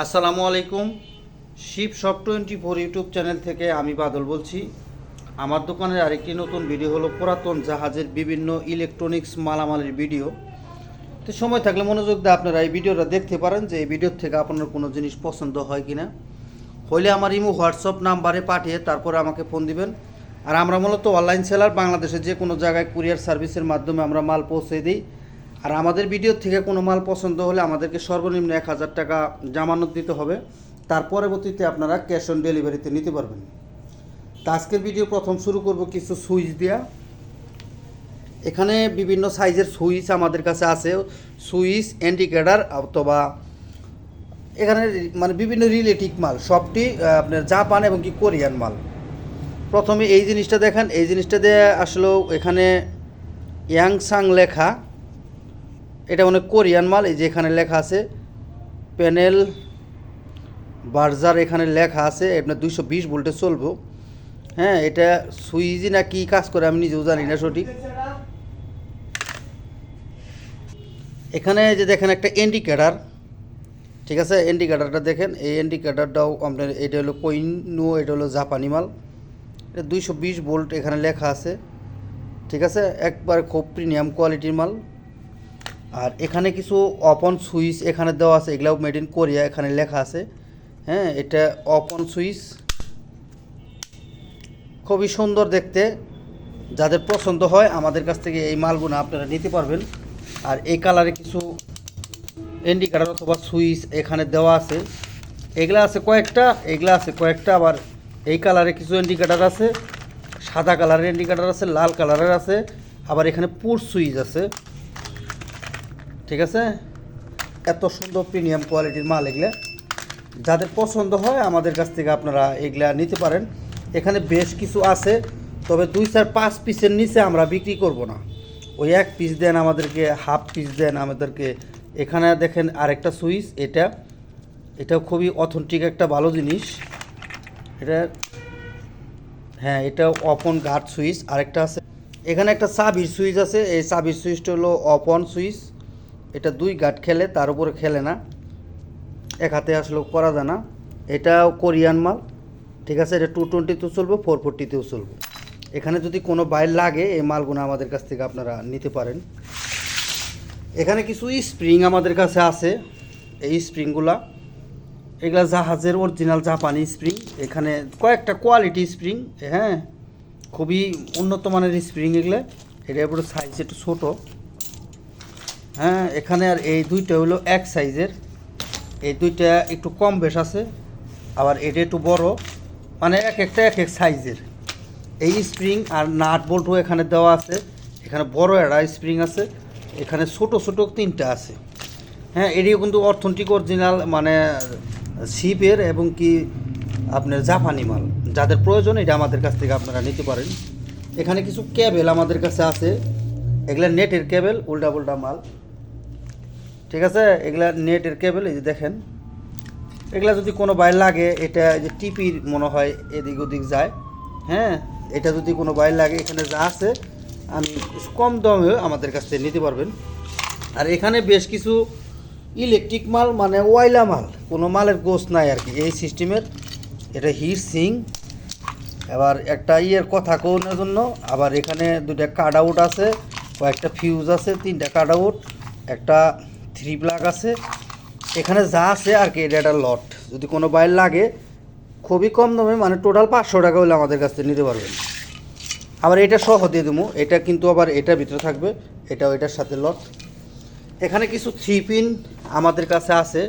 আসসালামু আলাইকুম। Shiv shop twenty four YouTube channel থেকে আমি বাদল বলছি। আমার দোকানের আরেকটি নতুন ভিডিও হলো পুরাতন জাহাজের বিভিন্ন ইলেকট্রনিক্স মালামালের ভিডিও। তো সময় থাকলে মনোযোগ দিয়ে আপনারা এই ভিডিওটা দেখতে পারেন যে এই ভিডিওর থেকে আপনার কোনো জিনিস পছন্দ হয় কিনা। হইলে আমার ইমো, হোয়াটসঅ্যাপ নাম্বারে পাঠিয়ে তারপরে আমাকে ফোন দিবেন। আর আমরা মূলত অনলাইন সেলার বাংলাদেশের যে কোনো জায়গায় কুরিয়ার সার্ভিসের মাধ্যমে আমরা মাল পৌঁছে দিই। আর আমাদের ভিডিও থেকে কোনো মাল পছন্দ হলে আমাদেরকে সর্বনিম্ন এক হাজার টাকা জামানত দিতে হবে। তার পরবর্তীতে আপনারা ক্যাশ অন ডেলিভারিতে নিতে পারবেন। তো আজকের ভিডিও প্রথম শুরু করব কিছু সুইচ দেওয়া এখানে বিভিন্ন সাইজের সুইচ আমাদের কাছে আছে। সুইচ ইন্ডিকেটার অথবা এখানে মানে বিভিন্ন রিলেটিভ মাল, সবটি আপনার জাপান এবং কি কোরিয়ান মাল। প্রথমে এই জিনিসটা দেখেন। এই জিনিসটা দিয়ে আসলেও এখানে ইয়াংসাং লেখা। এটা মানে কোরিয়ান মাল, এই যে এখানে লেখা আছে, প্যানেল বার্জার এখানে লেখা আছে, আপনার দুইশো বিশ ভোল্টে চলবো। হ্যাঁ এটা সুইজি না কি কাজ করে আমি নিজেও জানি না সঠিক। এখানে যে দেখেন একটা ইন্ডিকেটার ঠিক আছে? ইন্ডিকেটারটা দেখেন, এই ইন্ডিকেটারটাও আপনার এটা হলো কোইনো এটা হলো জাপানি মাল। এটা দুইশো বিশ ভোল্ট এখানে লেখা আছে, ঠিক আছে? একবার খুব প্রিমিয়াম কোয়ালিটির মাল। আর এখানে কিছু অপন সুইচ এখানে দেওয়া আছে, এগুলাও মেড ইন কোরিয়া এখানে লেখা আছে। হ্যাঁ এটা অপন সুইচ। খুবই সুন্দর দেখতে। যাদের পছন্দ হয়, আমাদের কাছ থেকে এই মালগুলো আপনারা নিতে পারবেন। আর এই কালারে কিছু ইন্ডিকেটার অথবা সুইচ এখানে দেওয়া আছে। এগুলা আছে কয়েকটা, এগুলা আছে কয়েকটা, আবার এই কালারে কিছু ইন্ডিকেটার আছে। সাদা কালারের ইন্ডিকেটার আছে, লাল কালারের আছে। আবার এখানে পুর সুইচ আছে। ঠিক আছে? এত সুন্দর প্রিমিয়াম কোয়ালিটির মাল এগুলো। যাদের পছন্দ হয়, আমাদের কাছ থেকে আপনারা এগুলা নিতে পারেন। এখানে বেশ কিছু আছে, তবে দুই চার পাঁচ পিসের নিচে আমরা বিক্রি করব না। ওই এক পিস দেন আমাদেরকে হাফ পিস দেন আমাদেরকে। এখানে দেখেন আরেকটা সুইচ, এটা। এটাও খুবই অথেন্টিক একটা ভালো জিনিস। এটা হ্যাঁ এটা অপন গার্ড সুইচ। আরেকটা আছে। এখানে একটা চাবির সুইচ আছে, এই চাবির সুইচটা হলো অপন সুইচ। এটা দুই গার্ড খেলে, তার উপরে খেলে না। এক হাতে আসলে করা যায় না এটাও কোরিয়ান মাল, ঠিক আছে? এটা টু টোয়েন্টিতেও চলবে ফোর ফোরটিতেও চলবে। এখানে যদি কোনো বাইর লাগে, এই মালগুলো আমাদের কাছ থেকে আপনারা নিতে পারেন। এখানে কিছু স্প্রিং আমাদের কাছে আছে। এই স্প্রিংগুলা এগুলা জাহাজের অরিজিনাল জাপানি স্প্রিং এখানে কয়েকটা কোয়ালিটি স্প্রিং হ্যাঁ? খুবই উন্নত মানের স্প্রিং এগুলো। এটা পুরো সাইজ একটু ছোটো। হ্যাঁ এখানে আর এই দুইটা হলো এক সাইজের। এই দুইটা একটু কম বেশ আছে, আবার এটা একটু বড়। মানে এক একটা এক এক সাইজের। এই স্প্রিং আর নাট বোল্টও এখানে দেওয়া আছে। এখানে বড় একটা স্প্রিং আছে। এখানে ছোট ছোট তিনটা আছে। হ্যাঁ এটিও কিন্তু অর্থনৈতিক অরিজিনাল মানে শিপের এবং কি আপনার জাপানি মাল। যাদের প্রয়োজন, এটা আমাদের কাছ থেকে আপনারা নিতে পারেন। এখানে কিছু কেবেল আমাদের কাছে আছে। এগুলো নেটের কেবেল উল্টা উল্টা মাল। ঠিক আছে? এগুলা নেটের কেবেল, এই যে দেখেন। এগুলা যদি কোনো বাইর লাগে, এটা যে টিপির মনে হয়, এদিক ওদিক যায়। হ্যাঁ? এটা যদি কোনো বাইর লাগে, এখানে যা আছে, আমি কম দামে আমাদের কাছ থেকে নিতে পারবেন। আর এখানে বেশ কিছু ইলেকট্রিক মাল মানে ওয়াইলা মাল, কোনো মালের গোস নাই আর কি। এই সিস্টেমের, এটা হিট সিং। এবার একটা ইয়ের কথা কোনের জন্য, আবার এখানে দুটা কাট আউট আছে, কয়েকটা ফিউজ আছে, তিনটা কাট আউট, একটা থ্রি প্লাগ আছে। এখানে যা আছে আর কি, এটা একটা লট যদি কোনো বাইর লাগে, খুবই কম দামে মানে টোটাল পাঁচশো টাকা হলে আমাদের কাছ থেকে নিতে পারবেন। আবার এটা সহ দিয়ে দেবো। এটা কিন্তু আবার এটার ভিতরে থাকবে। এটাও এটার সাথে লট এখানে কিছু থ্রি পিন আমাদের কাছে আছে।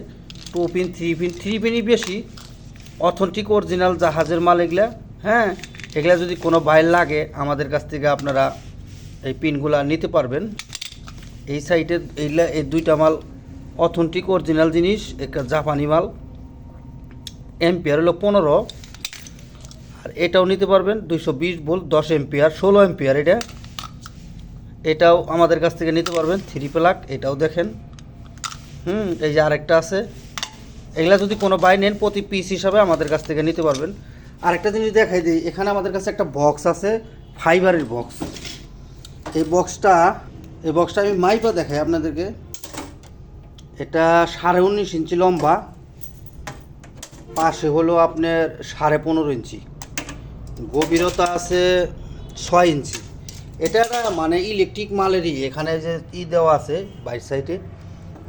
Two pin three pin three পিনই বেশি। অথেন্টিক অরিজিনাল জাহাজের মাল এগুলা হ্যাঁ? এগুলা যদি কোনো বাইর লাগে, আমাদের কাছ থেকে আপনারা এই পিনগুলা নিতে পারবেন। এই সাইডে এইগুলা এই দুইটা মাল অথেন্টিক অরিজিনাল জিনিস, একটা জাপানি মাল এম্পিয়ার হলো পনেরো। আর এটাও নিতে পারবেন দুইশো বিশ ভোল্ট, দশ এম্পিয়ার ষোলো এম্পিয়ার এটা। এটাও আমাদের কাছ থেকে নিতে পারবেন থ্রি প্লাক এটাও দেখেন। হুম, এই যে আরেকটা আছে। এগুলা যদি কোনো বাই নেন, প্রতি পিস হিসাবে আমাদের কাছ থেকে নিতে পারবেন। আরেকটা জিনিস দেখাই দিই, এখানে আমাদের কাছে একটা বক্স আছে ফাইবারের বক্স এই বক্সটা এই বক্সটা আমি মাইপা দেখাই আপনাদেরকে। এটা সাড়ে উনিশ ইঞ্চি লম্বা, পাশে হলো আপনার সাড়ে পনেরো ইঞ্চি। গভীরতা আছে ছয় ইঞ্চি। এটা মানে ইলেকট্রিক মালেরই, এখানে যে ই দেওয়া আছে বাইর সাইডে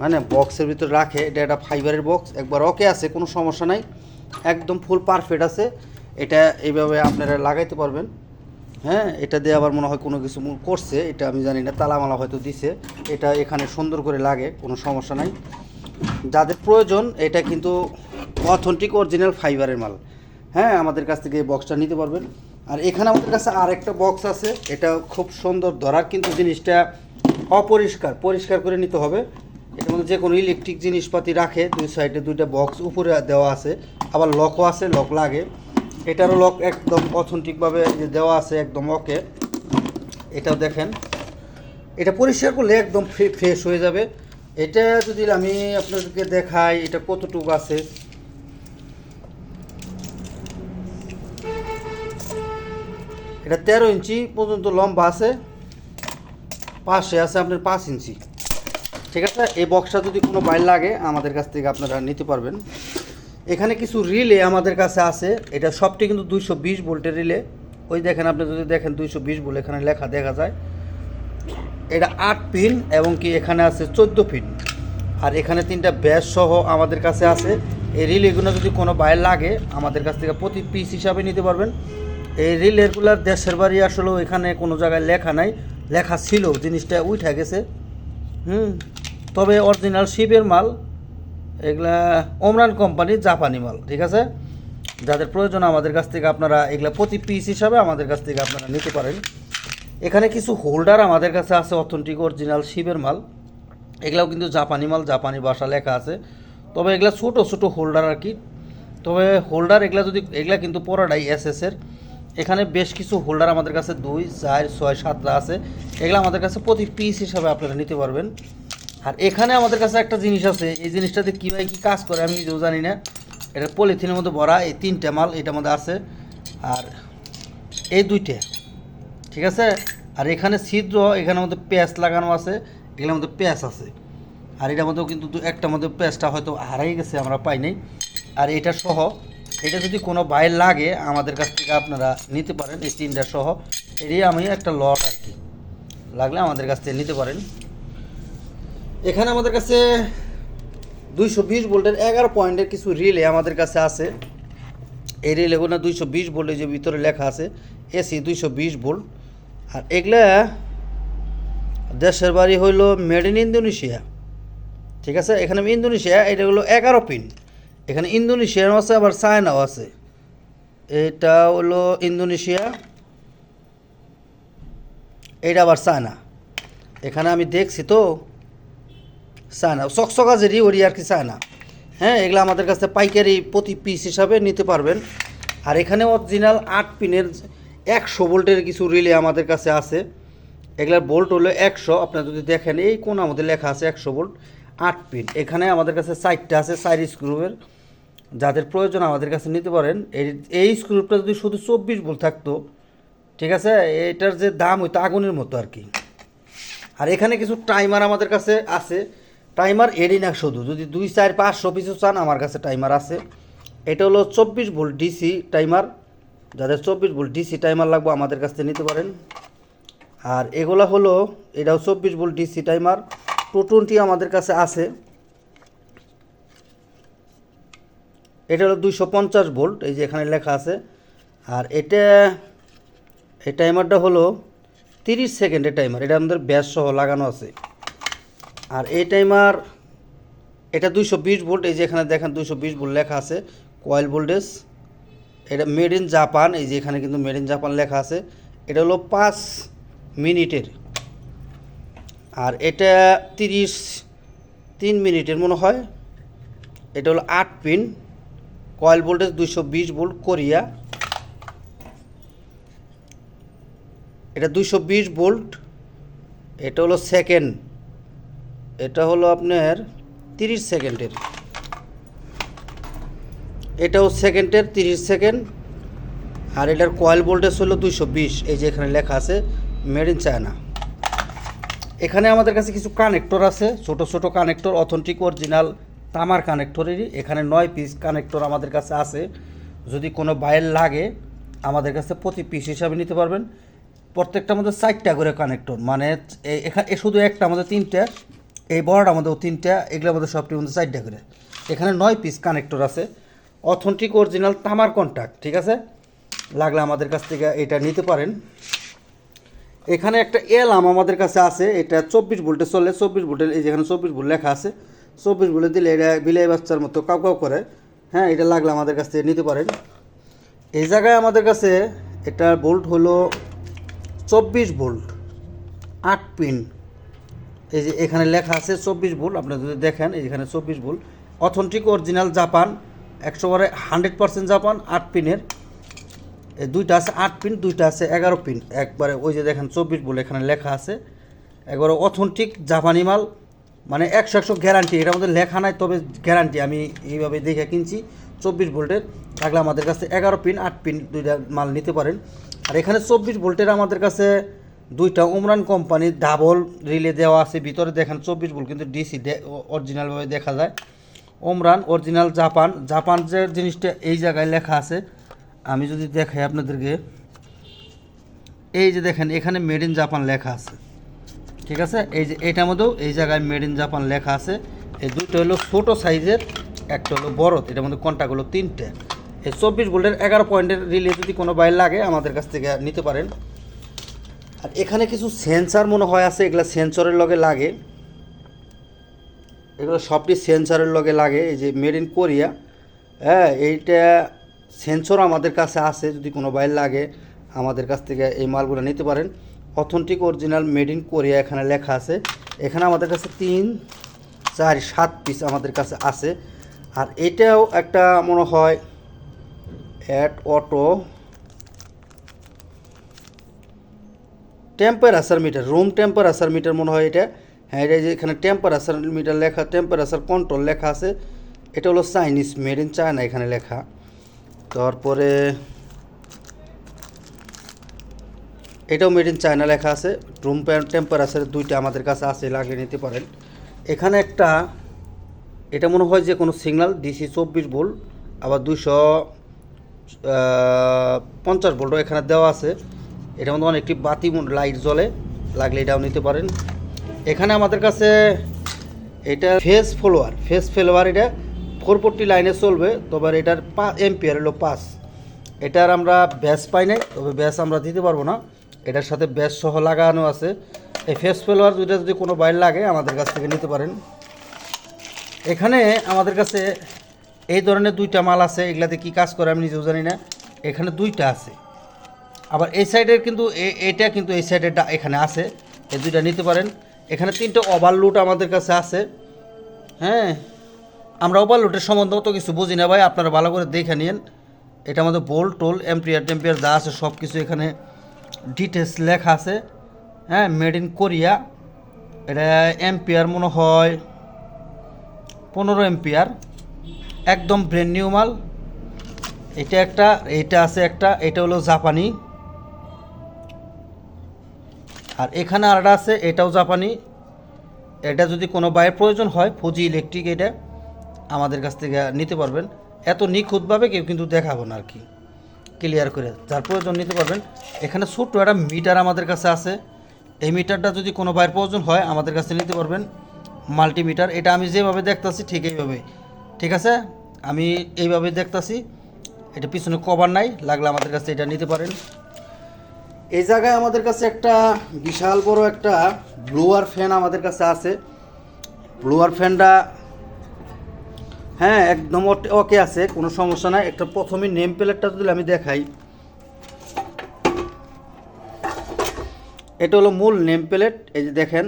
মানে বক্সের ভিতরে রাখে, এটা একটা ফাইবারের বক্স একবার ওকে আছে, কোনো সমস্যা নাই। একদম ফুল পারফেক্ট আছে। এটা এইভাবে আপনারা লাগাইতে পারবেন। হ্যাঁ এটা দিয়ে আবার মনে হয় কোনো কিছু করছে, এটা আমি জানি না, তালামালা হয়তো দিছে, এটা এখানে সুন্দর করে লাগে, কোনো সমস্যা নাই। যাদের প্রয়োজন, এটা কিন্তু অথেন্টিক অরিজিনাল ফাইবারের মাল। হ্যাঁ আমাদের কাছ থেকে এই বক্সটা নিতে পারবেন। আর এখানে আমাদের কাছে আরেকটা বক্স আছে, এটা খুব সুন্দর ধরার, কিন্তু জিনিসটা অপরিষ্কার, পরিষ্কার করে নিতে হবে। এটার মধ্যে যে কোনো ইলেকট্রিক জিনিসপাতি রাখে, দুই সাইডে দুইটা বক্স উপরে দেওয়া আছে। আবার লকও আছে লক লাগে। এটারও লক একদম অথেন্টিকভাবে যে দেওয়া আছে, একদম ওকে এটাও দেখেন। এটা পরিষ্কার করলে একদম ফ্রেশ হয়ে যাবে। এটা যদি আমি আপনাদেরকে দেখাই, এটা কতটুকু আছে? এটা তেরো ইঞ্চি পর্যন্ত লম্বা আছে। পাশে আছে আপনার পাঁচ ইঞ্চি। ঠিক আছে? এই বক্সটা যদি কোনো বাইর লাগে, আমাদের কাছ থেকে আপনারা নিতে পারবেন। এখানে কিছু রিলে আমাদের কাছে আছে। এটা সবটি কিন্তু দুইশো বিশ ভোল্টের রিলে। ওই দেখেন, আপনি যদি দেখেন দুইশো বিশ ভোল্ট এখানে লেখা দেখা যায়। এটা আট পিন এবং কি এখানে আছে চোদ্দ পিন। আর এখানে তিনটা ব্যাস সহ আমাদের কাছে আছে। এই রিলেগুলো যদি কোনো বাইরে লাগে, আমাদের কাছ থেকে প্রতি পিস হিসাবে নিতে পারবেন। এই রিলেগুলার দেশের বাড়ি আসলে এখানে কোনো জায়গায় লেখা নাই। লেখা ছিল, জিনিসটা উঠে গেছে। হুম, তবে অরিজিনাল শিপের মাল এগুলা ওমরান কোম্পানির জাপানি মাল, ঠিক আছে? যাদের প্রয়োজন আমাদের কাছ থেকে আপনারা এগুলা প্রতি পিস হিসাবে আমাদের কাছ থেকে আপনারা নিতে পারেন। এখানে কিছু হোল্ডার আমাদের কাছে আছে অথেন্টিক অরিজিনাল শিবের মাল। এগুলাও কিন্তু জাপানি মাল, জাপানি ভাষা লেখা আছে। তবে এগুলা ছোটো ছোটো হোল্ডার আর কি। তবে হোল্ডার এগুলা যদি, এগুলা কিন্তু পরাটাই এসএসের এখানে বেশ কিছু হোল্ডার আমাদের কাছে দুই, চার, ছয়, সাতটা আছে। এগুলো আমাদের কাছে প্রতি পিস হিসাবে আপনারা নিতে পারবেন। আর এখানে আমাদের কাছে একটা জিনিস আছে, এই জিনিসটাতে কীভাবে কী কাজ করে আমি নিজেও জানি না। এটা পলিথিনের মধ্যে ভরা, এই তিনটে মাল এটার মধ্যে আছে। আর এই দুইটা, ঠিক আছে? আর এখানে ছিদ্র এখানের মধ্যে প্যাঁচ লাগানো আছে, এগুলোর মধ্যে প্যাঁচ আছে। আর এটার মধ্যেও কিন্তু একটার মধ্যে প্যাঁচটা হয়তো হারাই গেছে, আমরা পাই নাই। আর এটা সহ, এটা যদি কোনো বাইর লাগে, আমাদের কাছ থেকে আপনারা নিতে পারেন, এই তিনটা সহ। এটাই আমি একটা লট আর কি, লাগলে আমাদের কাছ থেকে নিতে পারেন। এখানে আমাদের কাছে দুইশো বিশ ভোল্টের এগারো পয়েন্টের কিছু রিলে আমাদের কাছে আছে। এই রিলেগুলো দুইশো বিশ ভোল্টের যে ভিতরে লেখা আছে এসি দুইশো বিশ ভোল্ট। আর এগুলা দেশের বাড়ি হইল মেড ইন ইন্দোনেশিয়া ঠিক আছে? এখানে ইন্দোনেশিয়া, এটা হলো এগারো পিন এখানে ইন্দোনেশিয়ার আছে, আবার চায়নাও আছে। এটা হলো ইন্দোনেশিয়া এটা আবার চায়না। এখানে আমি দেখছি তো চায়না, চকচকা যেটি ওরি আর কি চায়না হ্যাঁ এগুলো আমাদের কাছে পাইকারি প্রতি পিস হিসাবে নিতে পারবেন। আর এখানে অরিজিনাল আট পিনের একশো ভোল্টের কিছু রিলে আমাদের কাছে আছে। এগুলার বোল্ট হলো একশো, আপনারা যদি দেখেন, এই কোন আমাদের লেখা আছে একশো বোল্ট আট পিন এখানে আমাদের কাছে চারটা আছে সাইড স্ক্রুপের যাদের প্রয়োজন আমাদের কাছে নিতে পারেন। এই এই স্ক্রুপটা যদি শুধু চব্বিশ বোল্ট থাকতো, ঠিক আছে, এটার যে দাম হইতো আগুনের মতো আর কি। আর এখানে কিছু টাইমার আমাদের কাছে আছে। টাইমার এডি না শুধু। যদি দুই, চার পাঁচশো পিছু চান, আমার কাছে টাইমার আছে। এটা হলো চব্বিশ ভোল্ট ডিসি টাইমার। যাদের চব্বিশ ভোল্ট ডিসি টাইমার লাগবে, আমাদের কাছ থেকে নিতে পারেন। আর এগুলো হলো, এটাও চব্বিশ volt DC timer. Two twenty আমাদের কাছে আছে। এটা হলো দুইশো পঞ্চাশ ভোল্ট, এই যে এখানে লেখা আছে। আর এটা, এই টাইমারটা হলো তিরিশ সেকেন্ডের টাইমার। এটা আমাদের ব্যাস সহ লাগানো আছে। আর এই টাইমার এটা দুইশো বিশ ভোল্ট এই যে এখানে দেখেন দুইশো বিশ ভোল্ট লেখা আছে কয়েল ভোল্টেজ এটা মেড ইন জাপান এই যে এখানে কিন্তু মেড ইন জাপান লেখা আছে, এটা হলো পাঁচ মিনিটের। আর এটা তিরিশ, তিন মিনিটের মনে হয়, এটা হলো আট পিন কয়েল ভোল্টেজ দুইশো বিশ ভোল্ট কোরিয়া। এটা দুইশো বিশ ভোল্ট এটা হলো সেকেন্ড এটা হলো আপনার তিরিশ সেকেন্ডের। এটাও সেকেন্ডের তিরিশ সেকেন্ড। আর এটার কয়েল ভোল্টেজ হলো দুইশো বিশ, এই যে এখানে লেখা আছে মেড ইন চায়না এখানে আমাদের কাছে কিছু কানেক্টর আছে, ছোট ছোট কানেক্টর অথেন্টিক অরিজিনাল তামার কানেক্টরেরই এখানে নয় পিস কানেক্টর আমাদের কাছে আছে। যদি কোনো বাইর লাগে, আমাদের কাছে প্রতি পিস হিসাবে নিতে পারবেন। প্রত্যেকটার মধ্যে চারটা করে কানেক্টর মানে এখানে শুধু একটা, আমাদের তিনটা। এই বড়টার আমাদের তিনটা, এগুলো আমাদের সবটির মধ্যে চারটা করে। এখানে নয় পিস কানেক্টর আছে। অথেন্টিক অরিজিনাল তামার কন্ট্যাক্ট ঠিক আছে? লাগলে আমাদের কাছ থেকে এটা নিতে পারেন। এখানে একটা এলাম আমাদের কাছে আছে, এটা চব্বিশ ভোল্টে চলে। চব্বিশ ভোল্টের এই যেখানে চব্বিশ ভোল্ট লেখা আছে। চব্বিশ ভোল্টে দিলে এটা বিলাই বাচ্চার মতো কাউ কাউ করে। হ্যাঁ এটা লাগলে আমাদের কাছ থেকে নিতে পারেন। এই জায়গায় আমাদের কাছে এটা ভোল্ট হলো চব্বিশ ভোল্ট, আট পিন এই যে এখানে লেখা আছে চব্বিশ ভোল্ট আপনারা যদি দেখেন এই যেখানে চব্বিশ ভোল্ট। অথেন্টিক অরিজিনাল জাপান একশো বারে হান্ড্রেড পার্সেন্ট জাপান আট পিনের। এই দুইটা আছে আট পিন, দুইটা আছে এগারো পিন। একবারে ওই যে দেখেন চব্বিশ বলে এখানে লেখা আছে। একবারে অথেন্টিক জাপানি মাল মানে একশো একশো গ্যারান্টি এটার মধ্যে লেখা নাই, তবে গ্যারান্টি আমি এইভাবে দেখে কিনছি। চব্বিশ ভোল্টের, থাকলে আমাদের কাছে এগারো পিন, আট পিন দুইটা মাল নিতে পারেন। আর এখানে চব্বিশ ভোল্টের আমাদের কাছে দুইটা উমরান কোম্পানির ডাবল রিলে দেওয়া আছে, ভিতরে দেখেন চব্বিশ ভোল্ট কিন্তু ডিসি অরিজিনালভাবে দেখা যায়। ওমরান অরিজিনাল জাপান জাপান যে জিনিসটা এই জায়গায় লেখা আছে, আমি যদি দেখাই আপনাদেরকে, এই যে দেখেন, এখানে মেড ইন জাপান লেখা আছে। ঠিক আছে? এই যে, এটার মধ্যেও এই জায়গায় মেড ইন জাপান লেখা আছে। এই দুটো হলো ছোটো সাইজের, একটা হলো বড়, এটার মধ্যে কন্টাক্ট হলো তিনটে। এই চব্বিশ ভোল্টের এগারো পয়েন্টের রিলে যদি কোনো বাইর লাগে, আমাদের কাছ থেকে নিতে পারেন। আর এখানে কিছু সেন্সার মনে হয় আছে, এগুলো সেন্সরের লগে লাগে। এগুলো সবটি সেন্সরের লগে লাগে, এই যে মেড ইন কোরিয়া হ্যাঁ এইটা সেন্সর আমাদের কাছে আছে, যদি কোনো বাইর লাগে, আমাদের কাছ থেকে এই মালগুলো নিতে পারেন। Authentic original made in Korea এখানে লেখা আছে। এখানে আমাদের কাছে তিন, চার, সাত পিস আমাদের কাছে আছে। আর এটাও একটা মনে হয় at auto temperature meter room temperature meter মনে হয় এটা। হ্যাঁ এটা যে এখানে টেম্পারেচার মিটার লেখা টেম্পারেচার কন্ট্রোল লেখা আছে, এটা হলো চাইনিজ মেড ইন চায়না এখানে লেখা। তারপরে এটাও মেড ইন চায়না লেখা আছে। রুম টেম্পারেচার দুইটা আমাদের কাছে আছে, লাগিয়ে নিতে পারেন। এখানে একটা, এটা মনে হয় যে কোনো সিগন্যাল ডিসি চব্বিশ ভোল্ট, আবার দুশো পঞ্চাশ ভোল্টও এখানে দেওয়া আছে। এটার মধ্যে অনেকটি বাতি লাইট জ্বলে, লাগলে এটাও নিতে পারেন। এখানে আমাদের কাছে এটা ফেস ফলোয়ার ফেস ফলোয়ার এটা ফোর ফোরটি লাইনে চলবে, তবে এটার পা এম্পিয়ার হলো পাস এটার আমরা ব্যাস পাই নাই, তবে ব্যাস আমরা দিতে পারব না। এটার সাথে ব্যাস সহ লাগানো আছে। এই ফেস ফলোয়ার দুইটা যদি কোনো বাইর লাগে, আমাদের কাছ থেকে নিতে পারেন। এখানে আমাদের কাছে এই ধরনের দুইটা মাল আছে, এগুলাতে কি কাজ করে আমি নিজেও জানি না। এখানে দুইটা আছে। আবার এই সাইডের কিন্তু এটা কিন্তু এই সাইডের এখানে আছে। এই দুইটা নিতে পারেন। এখানে তিনটে ওভারলুট আমাদের কাছে আছে। হ্যাঁ আমরা ওভারলুটের সম্বন্ধে অত কিছু বুঝি না ভাই, আপনারা ভালো করে দেখে নিন এটা আমাদের বোল টোল এম্পিয়ার টেম্পিয়ার যা আছে সব কিছু এখানে ডিটেলস লেখা আছে। হ্যাঁ মেড ইন কোরিয়া এটা এম্পিয়ার মনে হয় পনেরো এম্পিয়ার একদম ব্র্যান্ড নিউ মাল। এটা একটা, এটা আছে একটা, এটা হলো জাপানি। আর এখানে আরেকটা আছে, এটাও জাপানি। এটা যদি কোনো বাইয়ের প্রয়োজন হয় ফুজি ইলেকট্রিক এটা আমাদের কাছ থেকে নিতে পারবেন। এত নিখুঁতভাবে কেউ কিন্তু দেখাবো না আর কি। ক্লিয়ার করে যার প্রয়োজন নিতে পারবেন। এখানে ছোট্ট একটা মিটার আমাদের কাছে আছে। এই মিটারটা যদি কোনো বাইয়ের প্রয়োজন হয়, আমাদের কাছে নিতে পারবেন। মাল্টিমিটার, এটা আমি যেভাবে দেখতাছি, ঠিক এইভাবে। ঠিক আছে? আমি এইভাবে দেখতাছি। এটা পিছনে কভার নাই, লাগলে আমাদের কাছে এটা নিতে পারেন। এই জায়গায় আমাদের কাছে একটা বিশাল বড় একটা ব্লুয়ার ফ্যান আমাদের কাছে আছে। ব্লুয়ার ফ্যানটা হ্যাঁ একদম ওকে আছে, কোনো সমস্যা নাই। একটা প্রথমে নেম প্লেটটা যদি আমি দেখাই। এটা হলো মূল নেম প্লেট। এই যে দেখেন,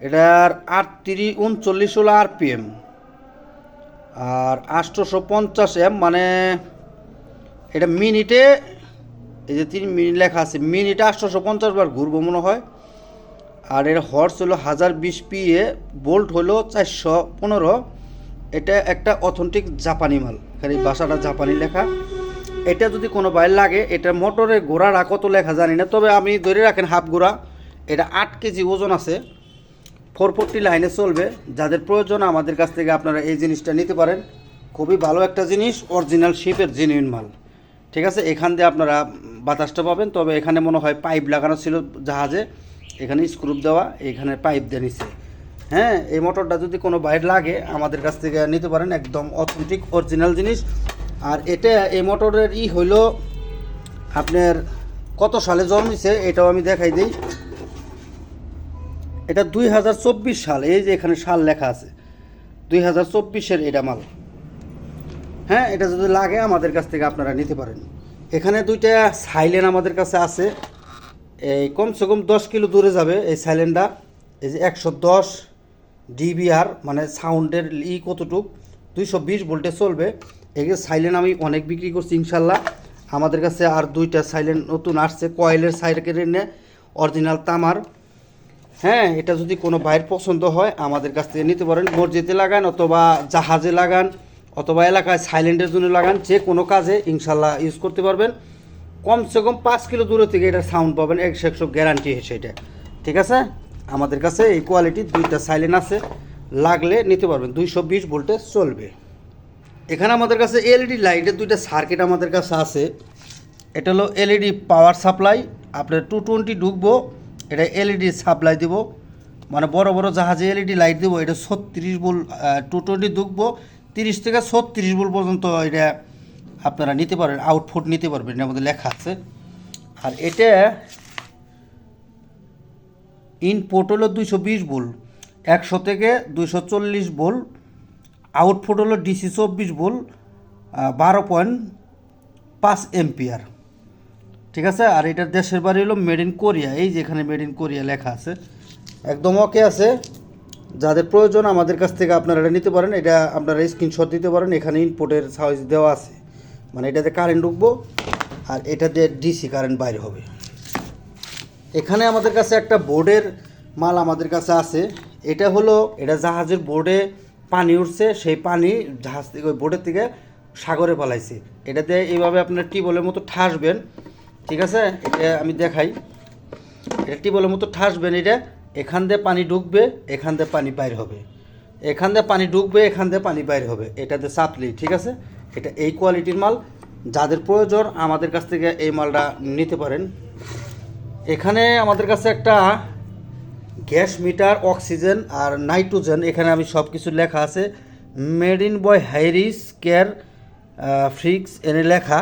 এটার আটত্রিশ, উনচল্লিশ হলো আরপিএম। আর আটশোশো পঞ্চাশ এম মানে এটা মিনিটে এই যে তিন মিনিট লেখা আছে, মিনিটে আটশোশো পঞ্চাশ বার ঘুরবো মনে হয়। আর এর হর্স হলো হাজার বিশ পিএ বোল্ট হলো চারশো পনেরো। এটা একটা অথেন্টিক জাপানি মাল এই ভাষাটা জাপানি লেখা। এটা যদি কোনো বাইর লাগে, এটা মোটরের গোড়াটা কত লেখা জানি না, তবে আমি ধরে রাখেন হাফ গোড়া এটা আট কেজি ওজন আছে ফোর ফোরটি লাইনে চলবে। যাদের প্রয়োজন আমাদের কাছ থেকে আপনারা এই জিনিসটা নিতে পারেন। খুবই ভালো একটা জিনিস অরিজিনাল শিপের জেনুইন মাল। ঠিক আছে? এখান দিয়ে আপনারা বাতাসটা পাবেন। তবে এখানে মনে হয় পাইপ লাগানো ছিল জাহাজে। এখানে স্ক্রুপ দেওয়া, এখানে পাইপ দিয়ে নিচ্ছে হ্যাঁ এই মোটরটা যদি কোনো বাইর লাগে, আমাদের কাছ থেকে নিতে পারেন। একদম অথেন্টিক অরিজিনাল জিনিস। আর এটা, এই মোটরের ই হইল আপনার কত সালে জন্মেছে এটাও আমি দেখাই দিই। এটা দুই হাজার চব্বিশ সাল, এই যে এখানে সাল লেখা আছে। দুই হাজার চব্বিশের এটা মাল। হ্যাঁ এটা যদি লাগে আমাদের কাছ থেকে আপনারা নিতে পারেন। এখানে দুইটা সাইলেন আমাদের কাছে আছে। এই কমসে কম দশ কিলো দূরে যাবে এই সাইলেন্টটা এই যে একশো দশ ডিবিআর মানে সাউন্ডের ই কতটুক? দুইশো বিশ ভোল্টে চলবে। এগুলো সাইলেন্ট আমি অনেক বিক্রি করছি, ইনশাল্লাহ। আমাদের কাছে আর দুইটা সাইলেন্ট নতুন আসছে, কয়েলের সাইকেল অরিজিনাল তামার। হ্যাঁ এটা যদি কোনো ভাইয়ের পছন্দ হয়, আমাদের কাছ থেকে নিতে পারেন। মসজিদে লাগান অথবা জাহাজে লাগান। অথবা এলাকায় সাইলেন্টের জন্য লাগান, যে কোনো কাজে ইনশাল্লাহ ইউজ করতে পারবেন। কমসে কম পাঁচ কিলো দূরে থেকে এটা সাউন্ড পাবেন একশো একশো গ্যারান্টি সেটা ঠিক আছে? আমাদের কাছে এই কোয়ালিটির দুইটা সাইলেন্ট আছে, লাগলে নিতে পারবেন। দুইশো বিশ ভোল্টে চলবে। এখানে আমাদের কাছে এলইডি লাইটের দুইটা সার্কিট আমাদের কাছে আছে। এটা হলো এলইডি পাওয়ার সাপ্লাই আপনার টু টোয়েন্টি ঢুকবো, এটা এলইডি সাপ্লাই দিব। মানে বড় বড় জাহাজে এলইডি লাইট দেবো, এটা ছত্রিশ বোল টু টোয়েন্টি ঢুকবো। তিরিশ থেকে ছত্রিশ বোল পর্যন্ত এটা আপনারা নিতে পারেন আউটপুট নিতে পারবেন, এর মধ্যে লেখা আছে। আর এটা ইনপুট হলো দুইশো বিশ বোল একশো থেকে দুইশো চল্লিশ বোল আউটপুট হলো ডিসি চব্বিশ বোল বারো পয়েন্ট পাঁচ এম্পিয়ার ঠিক আছে? আর এটার দেশের বাড়ি হলো মেড ইন কোরিয়া এই যে এখানে মেড ইন কোরিয়া লেখা আছে। একদম ওকে আছে। যাদের প্রয়োজন আমাদের কাছ থেকে আপনারা এটা নিতে পারেন, এটা আপনারা স্ক্রিনশট দিতে পারেন, এখানে ইনপুটের সাইজ দেওয়া আছে। মানে এটাতে কারেন্ট ঢুকবো, আর এটা দিয়ে ডিসি কারেন্ট বাইরে হবে। এখানে আমাদের কাছে একটা বোর্ডের মাল আমাদের কাছে আছে। এটা হলো, এটা জাহাজের বোর্ডে পানি উঠছে, সেই পানি জাহাজ থেকে, ওই বোর্ডের থেকে সাগরে পালাইছে এটাতে এইভাবে আপনার টিউবওয়েলের মতো ঠাসবেন, ঠিক আছে? এটা আমি দেখাই। এটা টিউবওয়েলের মতো ঠাসবেন, এটা এখান দিয়ে পানি ঢুকবে এখান দিয়ে পানি বাইর হবে। এখান দিয়ে পানি ঢুকবে এখান দিয়ে পানি বাইর হবে। এটাতে চাপলি ঠিক আছে? এটা এই কোয়ালিটির মাল। যাদের প্রয়োজন, আমাদের কাছ থেকে এই মালটা নিতে পারেন। এখানে আমাদের কাছে একটা গ্যাস মিটার, অক্সিজেন আর নাইট্রোজেন, এখানে আমি সব কিছু লেখা আছে। মেড ইন বয় হাইরিস কেয়ার ফ্রিক্স, এনে লেখা।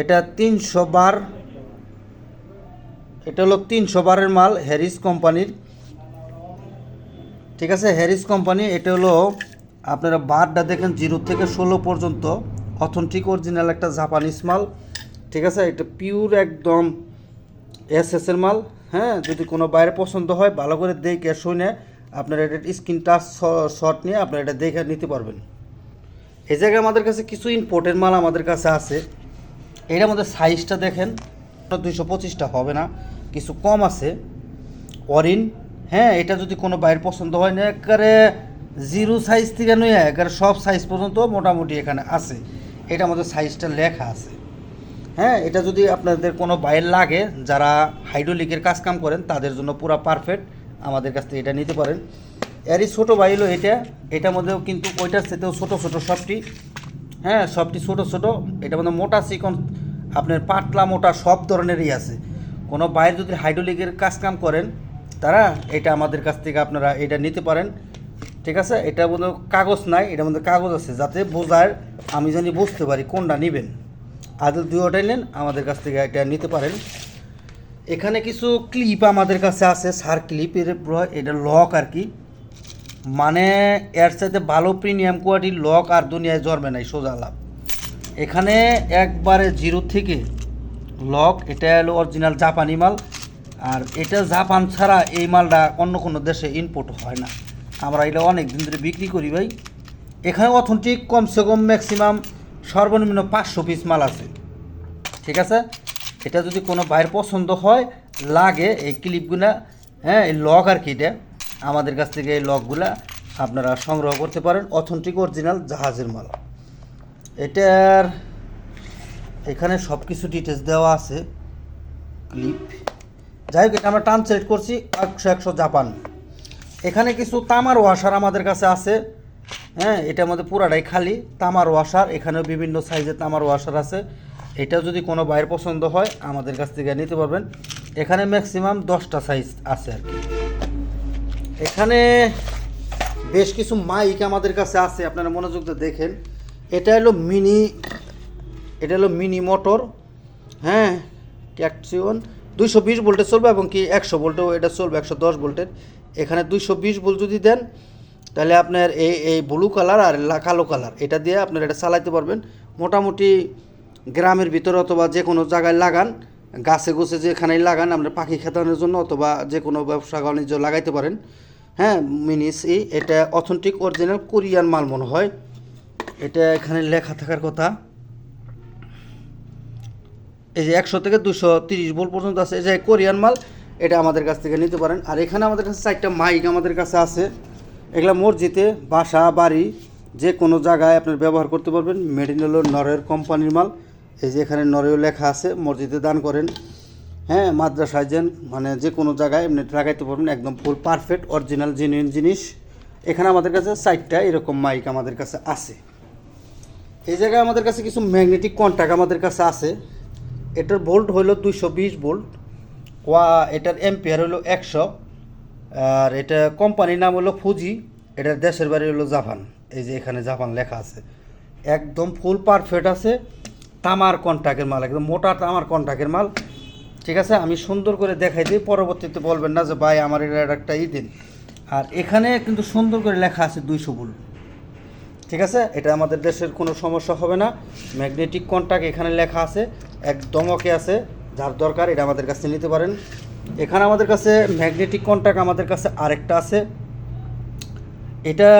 এটা তিনশো বার এটা হলো তিনশো বারের মাল হ্যারিস কোম্পানির। ঠিক আছে? হ্যারিস কোম্পানি, এটা হলো আপনারা বারটা দেখেন জিরো থেকে ষোলো পর্যন্ত। অথেন্টিক, অরিজিনাল একটা জাপানিজ মাল। ঠিক আছে? এটা পিওর একদম এস এর মাল। হ্যাঁ? যদি কোনো বাইরে পছন্দ হয়, ভালো করে দেখে শুনে আপনারা এটা স্ক্রিন টাচ শট নিয়ে আপনারা এটা দেখে নিতে পারবেন। এই জায়গায় আমাদের কাছে কিছু ইম্পোর্টের মাল আমাদের কাছে আছে। এটার মধ্যে সাইজটা দেখেন, দুইশো পঁচিশটা হবে না। কিছু কম আছে। অরিন হ্যাঁ এটা যদি কোনো বাইরের পছন্দ হয় না, একেবারে জিরো সাইজ থেকে নয় একেবারে সব সাইজ পর্যন্ত মোটামুটি এখানে আছে। এটা আমাদের সাইজটা লেখা আছে। হ্যাঁ এটা যদি আপনাদের কোনো বাইর লাগে, যারা হাইড্রোলিকের কাজ কাম করেন, তাদের জন্য পুরো পারফেক্ট আমাদের কাছ থেকে এটা নিতে পারেন। এরই ছোটো বাইল এটা। এটার মধ্যেও কিন্তু ওইটার সাথেও ছোটো ছোটো সবটি। হ্যাঁ সবটি ছোটো ছোটো। এটা মধ্যে মোটা চিকন আপনার পাতলা, মোটা সব ধরনেরই আছে। কোনো বাইরে যদি হাইড্রোলিকের কাজ কাম করেন, তারা এটা আমাদের কাছ থেকে আপনারা এটা নিতে পারেন। ঠিক আছে? এটা মধ্যে কাগজ নাই এটার মধ্যে কাগজ আছে, যাতে বোঝার, আমি জানি বুঝতে পারি কোনটা নেবেন। আদৌ দুটোটাই নেন, আমাদের কাছ থেকে এটা নিতে পারেন। এখানে কিছু ক্লিপ আমাদের কাছে আছে, সার ক্লিপ এর এটা লক আর কি। মানে এর সাথে ভালো প্রিমিয়াম কোয়ালিটির লক আর দুনিয়ায় জন্মে নাই, সোজা লাভ। এখানে একবারে জিরো থেকে লক, এটা হলো অরিজিনাল জাপানি মাল। আর এটা জাপান ছাড়া এই মালটা অন্য কোনো দেশে ইম্পোর্ট হয় না। আমরা এটা অনেক দিন ধরে বিক্রি করি ভাই। এখানে অথেন্টিক কমসে কম ম্যাক্সিমাম সর্বনিম্ন পাঁচশো পিস মাল আছে। ঠিক আছে? এটা যদি কোনো বাইরের পছন্দ হয়, লাগে এই ক্লিপগুলা হ্যাঁ এই লক আর কি এটা। আমাদের কাছ থেকে এই লকগুলা আপনারা সংগ্রহ করতে পারেন। অথেন্টিক অরিজিনাল জাহাজের মাল। এটার এখানে সব কিছু ডিটেলস দেওয়া আছে। ক্লিপ যাই হোক, এটা আমরা টার্ম সিলেক্ট করছি একশো একশো জাপান। এখানে কিছু তামার ওয়াশার আমাদের কাছে আছে। হ্যাঁ এটার মধ্যে পুরাটাই খালি। তামার ওয়াশার, এখানেও বিভিন্ন সাইজের তামার ওয়াশার আছে। এটা যদি কোনো বাইরের পছন্দ হয়, আমাদের কাছ থেকে নিতে পারবেন। এখানে ম্যাক্সিমাম দশটা সাইজ আছে আর কি। এখানে বেশ কিছু মাইক আমাদের কাছে আছে, আপনারা মনোযোগ দিয়ে দেখেন। এটা হলো মিনি এটা হলো মিনি মোটর হ্যাঁ ট্যাক্সিওন দুইশো বিশ ভোল্টে চলবে এবং কি একশো ভোল্টেও এটা চলবে, একশো দশ ভোল্টের। এখানে দুইশো বিশ ভোল্ট যদি দেন, তাহলে আপনার এই এই ব্লু কালার আর কালো কালার, এটা দিয়ে আপনার এটা চালাইতে পারবেন। মোটামুটি গ্রামের ভিতরে অথবা যে কোনো জায়গায় লাগান, গাছে গোছে যেখানেই লাগান, আপনার পাখি খেতানোর জন্য অথবা যে কোনো ব্যবসা বাণিজ্য লাগাইতে পারেন। হ্যাঁ মিনিস এটা অথেন্টিক অরিজিনাল কোরিয়ান মাল মনে হয়। এটা এখানে লেখা থাকার কথা। এই যে একশো থেকে দুশো তিরিশ ভোল্ট পর্যন্ত আছে, এই যে কোরিয়ান মাল, এটা আমাদের কাছ থেকে নিতে পারেন। আর এখানে আমাদের কাছে চারটা মাইক আমাদের কাছে আছে। এগুলো মসজিদে, বাসা, বাড়ি, যে কোনো জায়গায় আপনার ব্যবহার করতে পারবেন। মেড ইন হলো নরের কোম্পানির মাল। এই যে এখানে নরেও লেখা আছে, মসজিদে দান করেন। হ্যাঁ মাদ্রাসায় যেন মানে যে কোনো জায়গায় এমনি লাগাইতে পারবেন, একদম ফুল পারফেক্ট অরিজিনাল জেনুইন জিনিস। এখানে আমাদের কাছে চারটা এরকম মাইক আমাদের কাছে আছে। এই জায়গায় আমাদের কাছে কিছু ম্যাগনেটিক কন্ট্যাক্ট আমাদের কাছে আছে। এটার ভোল্ট হলো দুইশো বিশ ভোল্ট কোয়া এটার এম্পিয়ার হলো একশো, আর এটা কোম্পানির নাম হলো ফুজি এটার দেশের বাড়ি হলো জাপান এই যে এখানে জাপান লেখা আছে। একদম ফুল পারফেক্ট আছে, তামার কন্ট্যাক্টের মাল, একদম মোটা তামার কন্ট্যাক্টের মাল। ঠিক আছে, আমি সুন্দর করে দেখাই দিই, পরবর্তীতে বলবেন না যে ভাই আমার এটা একটা ই দিন। আর এখানে কিন্তু সুন্দর করে লেখা আছে দুইশো ভোল্ট ঠিক আছে? এটা আমাদের দেশের কোনো সমস্যা হবে না। ম্যাগনেটিক কন্ট্যাক্ট এখানে লেখা আছে একদম ওকে আছে, যার দরকার এটা আমাদের কাছে নিতে পারেন। এখানে আমাদের কাছে ম্যাগনেটিক কন্ট্যাক্ট আমাদের কাছে আরেকটা আছে। এটা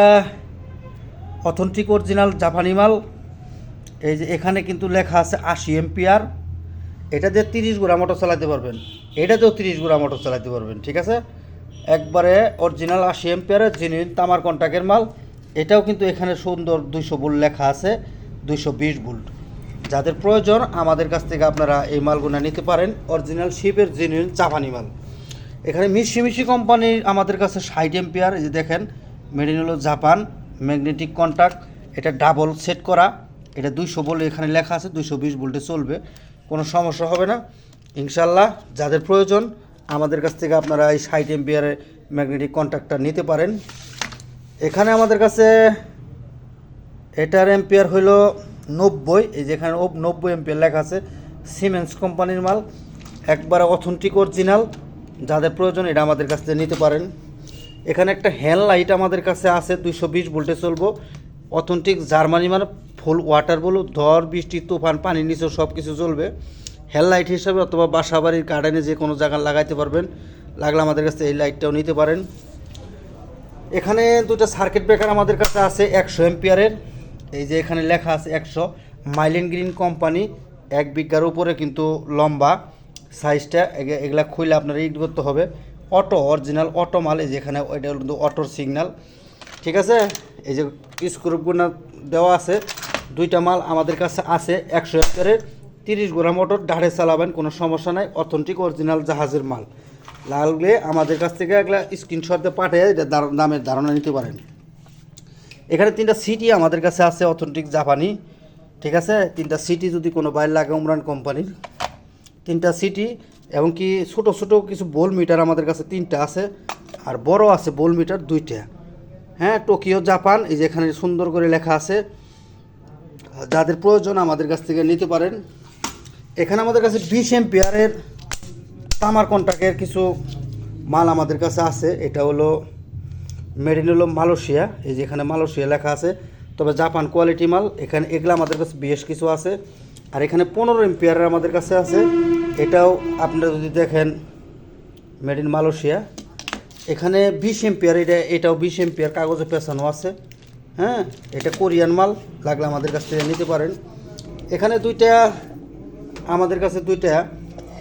অথেন্টিক অরিজিনাল জাপানি মাল। এই যে এখানে কিন্তু লেখা আছে আশি এমপিআর। এটা দিয়ে তিরিশ গুড়া মোটর চালাতে পারবেন। এটা এটাতেও তিরিশ গুড়া মোটর চালাতে পারবেন, ঠিক আছে? একবারে অরিজিনাল আশি এমপিআরের জেনুইন তামার কন্ট্যাক্টের মাল। এটাও কিন্তু এখানে সুন্দর দুইশো বুল লেখা আছে, দুইশো বিশ বুল্ট যাদের প্রয়োজন, আমাদের কাছ থেকে আপনারা এই মালগুলো নিতে পারেন অরিজিনাল শিপের জেনুইন জাপানি মাল। এখানে মিশি মিশি কোম্পানির আমাদের কাছে ষাট এম্পিয়ার এই যে দেখেন মেড হলো জাপান ম্যাগনেটিক কন্ট্যাক্ট এটা ডাবল সেট করা, এটা দুইশো বলে এখানে লেখা আছে, দুইশো বিশ ভোল্টে চলবে, কোনো সমস্যা হবে না। ইনশাল্লাহ, যাদের প্রয়োজন, আমাদের কাছ থেকে আপনারা এই ষাট এম্পিয়ারের ম্যাগনেটিক কন্ট্যাক্টটা নিতে পারেন। এখানে আমাদের কাছে এটার এম্পিয়ার হইল নব্বই, এই যেখানে নব্বই এম্পিয়ার লেখা আছে। সিমেন্স কোম্পানির মাল, একবারে অথেন্টিক অরিজিনাল যাদের প্রয়োজন এটা আমাদের কাছ থেকে নিতে পারেন। এখানে একটা হ্যান্ড লাইট আমাদের কাছে আছে, দুইশো বিশ ভোল্টে চলবো। অথেন্টিক জার্মানি মানে ফুল ওয়াটার বলো, ঝড়, বৃষ্টি, তুফান, পানির নিচে সব কিছু চলবে। হ্যান্ড লাইট হিসাবে অথবা বাসা বাড়ির গার্ডেনে যে কোনো জায়গায় লাগাইতে পারবেন। লাগলে আমাদের কাছে এই লাইটটাও নিতে পারেন। এখানে দুটো সার্কিট ব্রেকার আমাদের কাছে আছে, একশো এম্পিয়ারের এই যে এখানে লেখা আছে একশো। মাইলেন গ্রিন কোম্পানি এক বিঘার উপরে কিন্তু লম্বা। সাইজটা এগে- এগুলা খুলে আপনার ইট করতে হবে। অটো অরিজিনাল অটো মাল, এই যে এখানে ওইটা হলো কিন্তু অটোর সিগন্যাল ঠিক আছে? এই যে স্ক্রুপগুলো দেওয়া আছে। দুইটা মাল আমাদের কাছে আছে, একশো এম্পিয়ারের তিরিশ গোড়া মোটর ডাড়ে চালাবেন, কোনো সমস্যা নাই। অথেন্টিক অরিজিনাল জাহাজের মাল। লাগলে আমাদের কাছ থেকে এগুলা স্ক্রিনশট দিয়ে পাঠিয়ে এটা দামের ধারণা নিতে পারেন। এখানে তিনটা সিটি আমাদের কাছে আছে অথেন্টিক জাপানি ঠিক আছে? তিনটা সিটি যদি কোনো বাইর লাগে উমরান কোম্পানির তিনটা সিটি এবং কি ছোটো ছোটো কিছু বোল মিটার আমাদের কাছে তিনটা আছে, আর বড় আছে বোল মিটার দুইটা। হ্যাঁ টোকিও জাপান এই যে এখানে সুন্দর করে লেখা আছে। যাদের প্রয়োজন আমাদের কাছ থেকে নিতে পারেন। এখানে আমাদের কাছে বিশ এম্পিয়ারের তামার কন্ট্রাক্টের কিছু মাল আমাদের কাছে আছে। এটা হলো মেড ইন হলো মালয়েশিয়া। এই যে এখানে মালয়েশিয়া লেখা আছে। তবে জাপান কোয়ালিটি মাল, এখানে এগুলো আমাদের কাছে বেশ কিছু আছে। আর এখানে পনেরো এম্পিয়ারের আমাদের কাছে আছে। এটাও আপনারা যদি দেখেন, মেড ইন মালয়েশিয়া। এখানে বিশ এম্পিয়ার, এটা, এটাও বিশ এম্পিয়ার কাগজে পেছানো আছে। হ্যাঁ এটা কোরিয়ান মাল, লাগলে আমাদের কাছ থেকে নিতে পারেন। এখানে দুইটা, আমাদের কাছে দুইটা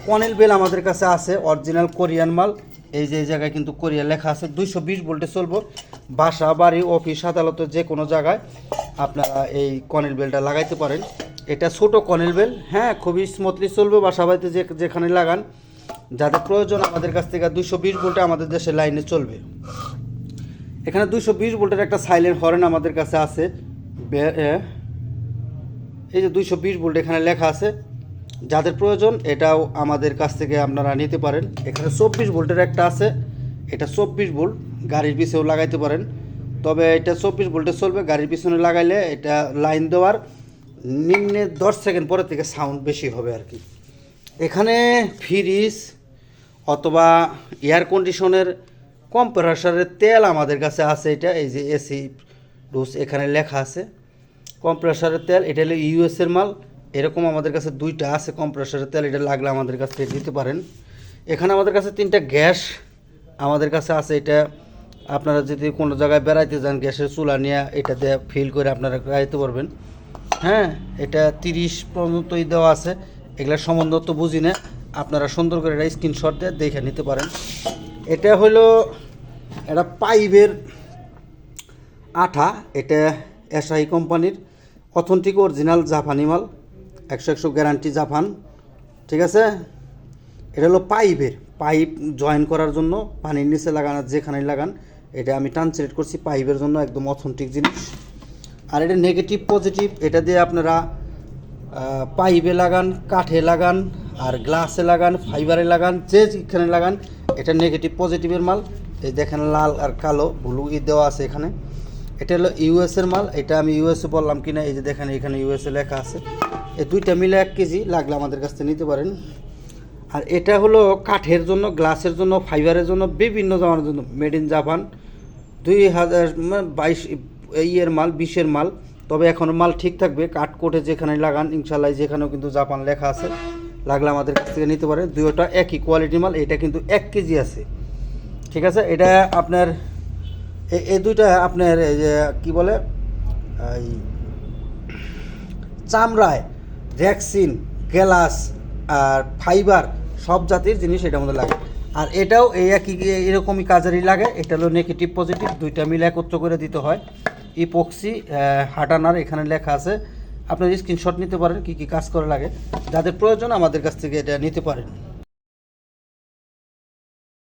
কনেল বেল আমাদের কাছে আছে অরিজিনাল কোরিয়ান মাল। এই যে, এই জায়গায় কিন্তু কোরিয়া লেখা আছে, দুইশো বিশ ভোল্টে চলবো। বাসা, বাড়ি অফিস আদালত যে কোনো জায়গায় আপনারা এই কনেল বেলটা লাগাইতে পারেন। এটা ছোট কনেল বেল হ্যাঁ খুবই স্মুথলি চলবে, বাসা বাড়িতে যে, যেখানে লাগান। যাদের প্রয়োজন আমাদের কাছ থেকে দুশো বিশ ভোল্টে আমাদের দেশের লাইনে চলবে। এখানে দুইশো বিশ ভোল্টের একটা সাইলেন্ট হরেন আমাদের কাছে আছে। এই যে দুইশো বিশ ভোল্ট এখানে লেখা আছে। যাদের প্রয়োজন, এটাও আমাদের কাছ থেকে আপনারা নিতে পারেন। এখানে চব্বিশ ভোল্টের একটা আছে। এটা চব্বিশ ভোল্ট, গাড়ির পিছেও লাগাইতে পারেন। তবে এটা চব্বিশ ভোল্টে চলবে, গাড়ির পিছনে লাগাইলে এটা লাইন দেওয়ার নিম্নে দশ সেকেন্ড পরে থেকে সাউন্ড বেশি হবে আর কি। এখানে ফ্রিজ অথবা এয়ার কন্ডিশনের কম্প্রেসারের তেল আমাদের কাছে আছে এটা, এই যে এসি ডোজ এখানে লেখা আছে। কম্প্রেসারের তেল, এটা হলো ইউএসের মাল। এরকম আমাদের কাছে দুইটা আছে কম্প্রেসারের তেল এটা লাগলে আমাদের কাছ থেকে দিতে পারেন। এখানে আমাদের কাছে তিনটা গ্যাস, আমাদের কাছে আছে এটা, আপনারা যদি কোনো জায়গায় বেড়াইতে যান গ্যাসের চুলা নিয়ে, এটা দিয়ে ফিল করে আপনারা গাইতে পারবেন। হ্যাঁ এটা তিরিশ পর্যন্তই দেওয়া আছে, এগুলা সম্বন্ধ তো বুঝি না। আপনারা সুন্দর করে এটা স্ক্রিনশট দিয়ে দেখে নিতে পারেন। এটা হলো একটা পাইপের আঠা, এটা এসআই কোম্পানির অথেন্টিক অরিজিনাল জাপানি মাল। একশো একশো গ্যারান্টি জাপান, ঠিক আছে? এটা হলো পাইপের, পাইপ জয়েন করার জন্য, পানির নিচে লাগানো যেখানে লাগান, এটা আমি ট্রান্সলেট করছি পাইপের জন্য একদম অথেন্টিক জিনিস। আর এটা নেগেটিভ পজিটিভ এটা দিয়ে আপনারা পাইপে লাগান, কাঠে লাগান, আর গ্লাসে লাগান ফাইবারে লাগান, যে যেখানে লাগান, এটা নেগেটিভ পজিটিভের মাল। এই দেখেন লাল আর কালো ব্লু দেওয়া আছে এখানে। এটা হলো ইউএসের মাল, এটা আমি ইউএসএ বললাম কিনা, এই যে দেখেন এখানে ইউএসএ লেখা আছে। এই দুইটা মিলে এক কেজি লাগলে আমাদের কাছ থেকে নিতে পারেন। আর এটা হলো কাঠের জন্য, গ্লাসের জন্য, ফাইবারের জন্য, বিভিন্ন জামার জন্য। মেড ইন জাপান দুই হাজার মানে বাইশ ইয়ের মাল বিশের মাল। তবে এখনও মাল ঠিক থাকবে, কাঠ কোটে যেখানে লাগান ইনশাল্লাহ যেখানেও কিন্তু জাপান লেখা আছে। লাগলে আমাদের কাছ থেকে নিতে পারে দুইটা একই কোয়ালিটি মাল, এটা কিন্তু এক কেজি আছে। ঠিক আছে? এটা আপনার এই দুইটা আপনার যে কী বলে? এই চামড়ায় ভ্যাকসিন গ্যালাস আর ফাইবার সব জাতির জিনিস এটার মধ্যে লাগে। আর এটাও এই একই এরকমই কাজেরই লাগে। এটা হলো নেগেটিভ পজিটিভ দুইটা মিলে একত্র করে দিতে হয়। ইপক্সি হাটানার এখানে লেখা আছে। আপনার স্ক্রিনশট নিতে পারেন কী কী কাজ করে লাগে। যাদের প্রয়োজন আমাদের কাছ থেকে এটা নিতে পারেন।